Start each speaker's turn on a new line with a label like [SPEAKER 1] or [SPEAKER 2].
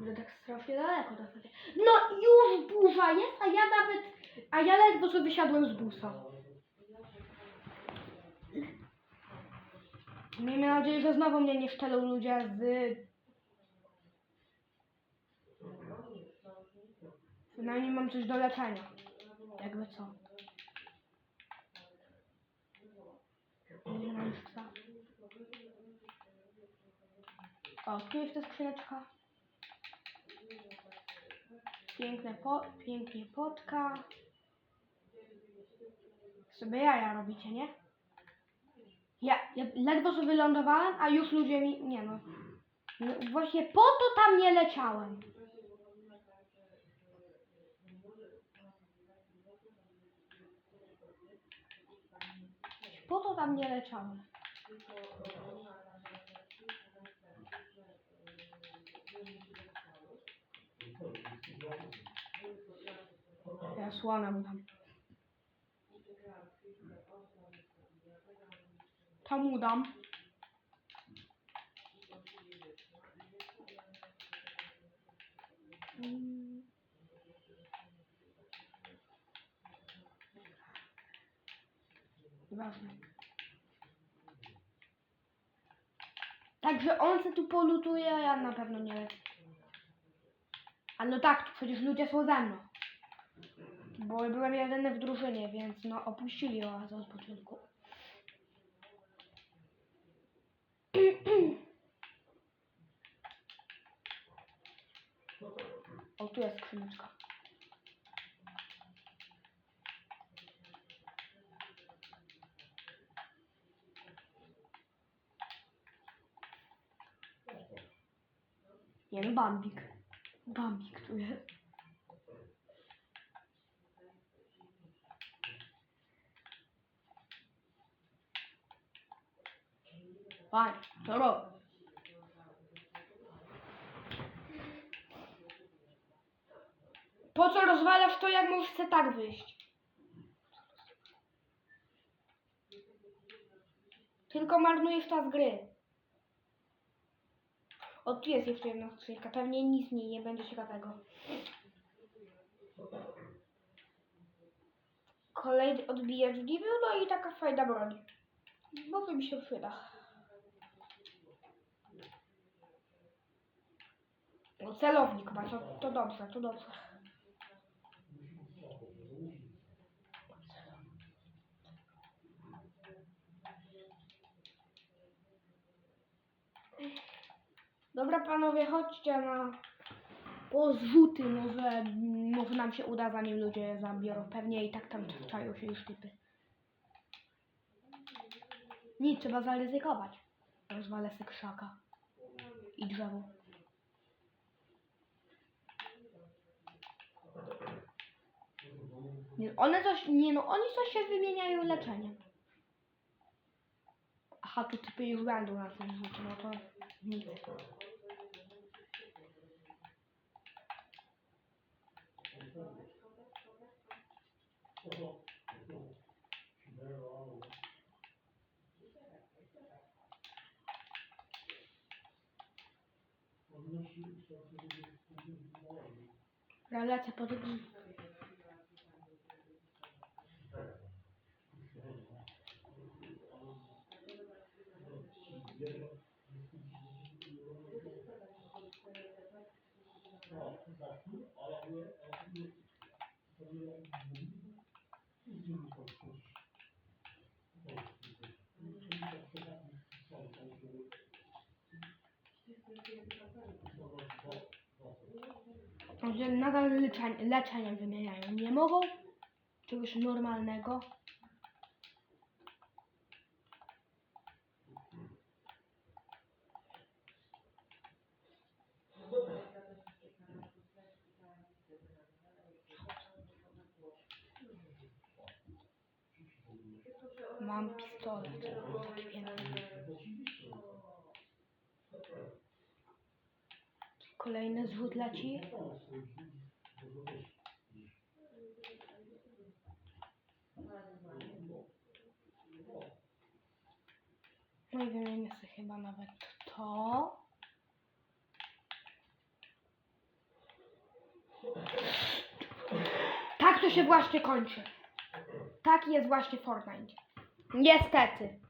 [SPEAKER 1] Kurde, tak strasznie daleko sobie. No już burza jest, a ja nawet, a ja ledwo co wysiadłem z busa. Miejmy nadzieję, że znowu mnie nie szczelą ludzie z... Przynajmniej mam coś do leczenia. Jakby co. Nie. O, tu jest ta skrzyneczka. Piękne po, pięknie potka. Sobie jaja robicie, nie? Ja, ja ledwo sobie wylądowałem, a już ludzie mi... Nie no. no. Właśnie po to tam nie leciałem. Po to tam nie leciałem. Ja słonę mu. Tam. Ważne. Także on se tu polutuje, a ja na pewno nie lecę. A no tak, tu przecież ludzie są ze mną. Bo byłem jedyny w drużynie, więc no opuścili oazę od początku. O, tu jest skrzyneczka. Nie no, Bambik. Bambik tu jest. Fajnie. Po co rozwalasz to, jak możesz se tak wyjść? Tylko marnujesz czas gry. O, tu jest jeszcze jedna skrzynka. Pewnie nic w niej nie będzie ciekawego. Kolejny odbijacz diwy, no i taka fajna broń. Może mi się przyda. No celownik ma, to, to dobrze, to dobrze. Dobra panowie, chodźcie na po zrzuty, może, może nam się uda zanim ludzie zabiorą. Pewnie i tak tam czają się już typy. Nic, trzeba zaryzykować. Rozwalę se krzaka i drzewo. Nie, one coś, nie no, oni coś się wymieniają leczeniem. Aha, tu typy już będą na tym rzucie, no to nic. Ja Że nadal leczenie, leczenie wymieniają. Nie mogą czegoś normalnego. Mam pistolet. Taki piękny. Kolejny zrzut leci. No i wymienię sobie chyba nawet to. Tak to się właśnie kończy. Tak jest właśnie Fortnite. Niestety.